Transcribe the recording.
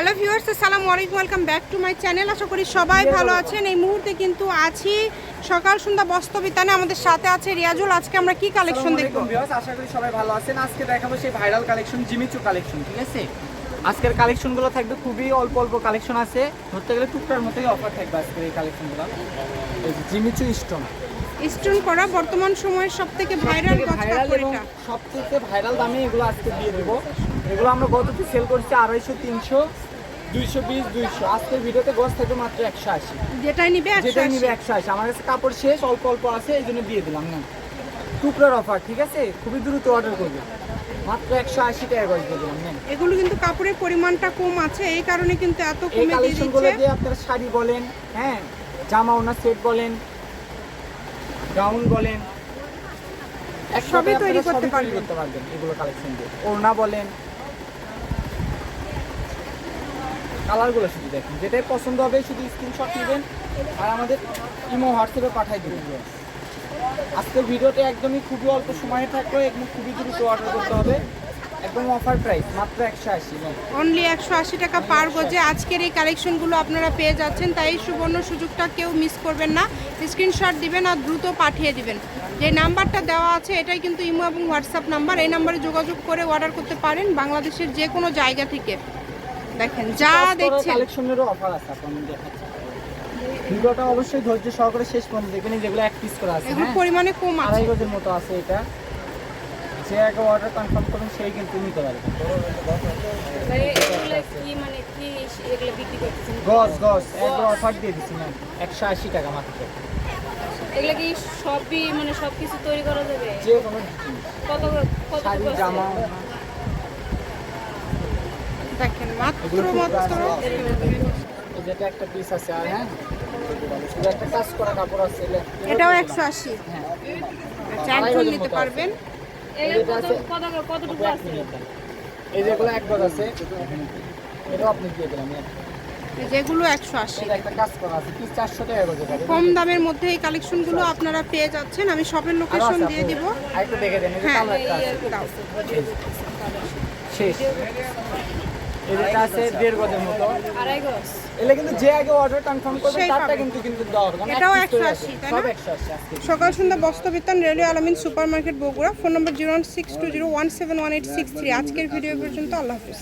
Hello viewers আসসালামু আলাইকুম welcome back to my channel. আশা করি সবাই ভালো আছেন। এই মুহূর্তে কিন্তু আছি সকাল সন্ধ্যা বস্তবিতানে আমাদের সাথে আছে রিয়াজুল। আজকে আমরা কি কালেকশন দেখব? viewers, আশা করি সবাই ভালো আছেন। আজকে দেখাবো সেই ভাইরাল কালেকশন জিমিচু কালেকশন ঠিক আছে? আজকের কালেকশনগুলো থাকবে খুবই অল্প অল্প কালেকশন আছে। ধরতে গেলে টুকটার মতোই অফার থাকবে আজকের এই কালেকশনগুলো জিমিচু স্টোন স্টোন করা বর্তমান সময়ের সব থেকে ভাইরাল ভাইরাল এবং পরিটা সবথেকে ভাইরাল দামে এগুলো আজকে দিয়ে দেবো। এগুলো আমরা গততে সেল করছি আড়াইশো তিনশো দুইশো বিশ দুইশো। আজকের ভিডিওতে গছ থাকবে মাত্র একশো আশি। যেটাই নিবে যেটাই নিবে একশো আশি। আমার কাছে কাপড় শেষ অল্প অল্প আছে এই জন্য দিয়ে দিলাম না? টুকরার অফার ঠিক আছে? খুবই দ্রুত অর্ডার করবে। মাত্র একশো আশি টাকা গজ দিলাম এগুলো কিন্তু কাপড়ের পরিমাণটা কম আছে এই কারণে কিন্তু এত কমে দিয়ে কালেকশনগুলো দিচ্ছে। আপনারা শাড়ি বলেন হ্যাঁ? জামা ওনার সেট বলেন গাউন বলেন সবই তৈরি করতে পারবেন। করতে পারবেন এগুলো কালেকশন দিয়ে। ওড়না বলেন। কালারগুলো শুধু দেখুন যেটাই পছন্দ হবে শুধু স্ক্রিনশট নেবেন আর আমাদের ইমো হোয়াটসঅ্যাপে পাঠাই দেবেন। আজকের ভিডিওতে একদমই খুবই অল্প সময়ে থাকবে একদম খুবই দ্রুত অর্ডার করতে হবে। একদম অফার প্রাইস মাত্র একশো আশি অনলি একশো আশি টাকা পার গজে আজকের এই কালেকশনগুলো আপনারা পেয়ে যাচ্ছেন তাই এই সুবর্ণ সুযোগটা কেউ মিস করবেন না। স্ক্রিনশট দিবেন আর দ্রুত পাঠিয়ে দিবেন। যে নাম্বারটা দেওয়া আছে এটাই কিন্তু ইমো এবং হোয়াটসঅ্যাপ নাম্বার। এই নাম্বারে যোগাযোগ করে অর্ডার করতে পারেন বাংলাদেশের যে কোনো জায়গা থেকে। দেখেন যা দেখছেন। কালেকশনেরও অফার আছে আপনাদের দেখাচ্ছি। ভিডিওটা অবশ্যই ধৈর্য সহকারে শেষ পর্যন্ত দেখবেন যেগুলো এক পিস করে আছে হ্যাঁ? পরিমাণে কম আছে। আড়াই গজের মতো আছে এটা। যে আগে অর্ডার কনফার্ম করবেন সেই কিন্তু নিতে পারবে। মানে এগুলো কি মানে কি এগুলো বিক্রি করতেছেন? গজ গজ একবার অফার দিয়ে দিচ্ছি ম্যাম একশো আশি টাকা মাত্র। এগুলো কি সবই মানে সব কিছু তৈরি করা যাবে? যে কোনো কত কত জামা। দেখেন মাত্র মাত্র। যেটা একটা পিস আছে আর হ্যাঁ? শুধু একটা কাজ করা কাপড় আছে এটাও একশো আশি। হ্যাঁ। আচ্ছা নিতে পারবেন। কতটুকু আছে? এই যেগুলো এক গজ আছে। এটাও আপনি দিয়ে দিলাম। যেগুলো একশো আশি। এটা একটা কাজ করা আছে পিস চারশো টাকা কম দামের মধ্যে এই কালেকশনগুলো আপনারা পেয়ে যাচ্ছেন। আমি সবের লোকেশন দিয়ে। দিব। দেখে দেন হ্যাঁ। শেষ। এই যেটা আছে দেড় গজের মতো। আড়াই গজ। এগুলো কিন্তু যে আগে অর্ডার কনফার্ম করবে তারটা কিন্তু কিন্তু দেওয়া হবে। এটাও piece 180, তাই না? সকাল সন্ধ্যা Bostrobitan railway Alamin super market Bogura phone number zero one six two zero one seven one eight six three. আজকের ভিডিও পর্যন্ত আল্লাহ হাফিজ।